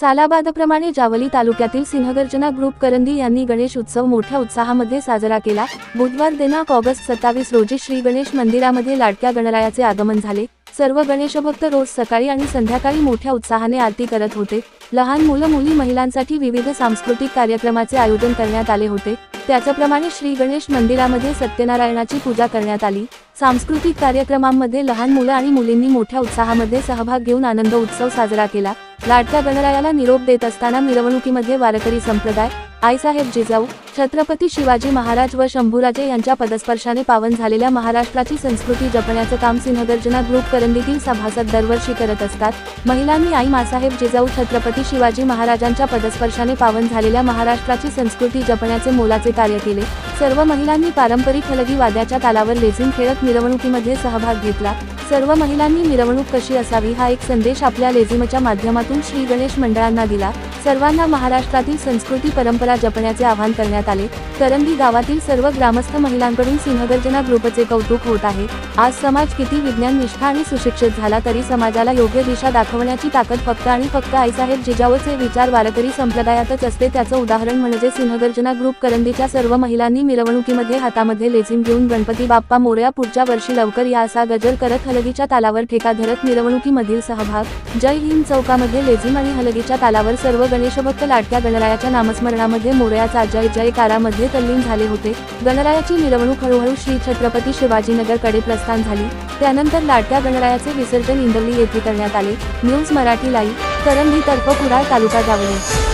सालाबादप्रमाणे जावली तालुक्यातील सिंहगर्जना ग्रुप करंदी यांनी गणेश उत्सव मोठ्या उत्साहामध्ये साजरा केला. बुधवार दिनांक ऑगस्ट सत्तावीस रोजी श्री गणेश मंदिरामध्ये लाडक्या गणरायाचे आगमन झाले. सर्व गणेशभक्त रोज सकाळी आणि संध्याकाळी मोठ्या उत्साहाने आरती करत होते. लहान मुलं मुली महिलांसाठी विविध सांस्कृतिक कार्यक्रमाचे आयोजन करण्यात आले होते. त्याचप्रमाणे श्री गणेश मंदिरामध्ये सत्यनारायणाची पूजा करण्यात आली. सांस्कृतिक कार्यक्रमांमध्ये लहान मुलं आणि मुलींनी मोठ्या उत्साहामध्ये सहभाग घेऊन आनंद उत्सव साजरा केला. लाडक्या गणरायाला निरोप देत असताना मिरवणुकीमध्ये वारकरी संप्रदाय आईसाहेब जिजाऊ छत्रपती शिवाजी महाराज व शंभूराजे यांच्या पदस्पर्शाने पावन झालेल्या महाराष्ट्राची संस्कृती जपण्याचं काम सिंहदर्जना ग्रुप करंदीतील सभासद दरवर्षी करत असतात. महिलांनी आई मासाहेब जिजाऊ छत्रपती शिवाजी महाराजांच्या पदस्पर्शाने पावन झालेल्या महाराष्ट्राची संस्कृती जपण्याचे मोलाचे कार्य केले. सर्व महिलांनी पारंपरिक हलगी वाद्याच्या तालावर लेझिम खेळत मिरवणुकीमध्ये सहभाग घेतला. सर्व महिलांनी मिरवणूक कशी असावी हा एक संदेश आपल्या लेझिमच्या माध्यमातून श्री गणेश मंडळांना दिला. सर्वांना महाराष्ट्रातील संस्कृती परंपरा जपण्याचे आवाहन करण्यात आले. करंदी गावातील सर्व ग्रामस्थ महिलांकडून सिंहगर्जना ग्रुपचे कौतुक होत आहे. आज समाज किती विज्ञान निष्ठा आणि सुशिक्षित झाला तरी समाजाला योग्य दिशा दाखवण्याची ताकद फक्त आणि फक्त आईसाहेब जिजावचे विचार वारकरी संप्रदायातच असते त्याचं उदाहरण म्हणजे सिंहगर्जना ग्रुप करंदीच्या सर्व महिलांनी मिरवणुकीमध्ये हातामध्ये लेझिम घेऊन गणपती बाप्पा मोरया पुढच्या वर्षी लवकर या असा गजर करत हल हलगीच्या तालावर ठेका धरत मिरवणुकीमधील सहभाग जय हिंद चौकामध्ये लेझिम आणि हलगीच्या तालावर सर्व गणेशभक्त लाटक्या गणरायाच्या नामस्मरणामध्ये मोरयाचा जय जयकारामध्ये तल्लीन झाले होते. गणरायाची मिरवणूक हळूहळू श्री छत्रपती शिवाजीनगरकडे प्रस्थान झाली. त्यानंतर लाटक्या गणरायाचे विसर्जन इंदवली येथे करण्यात आले. न्यूज मराठी लाईव्ह करंदी कुडाळ तालुका जावळे.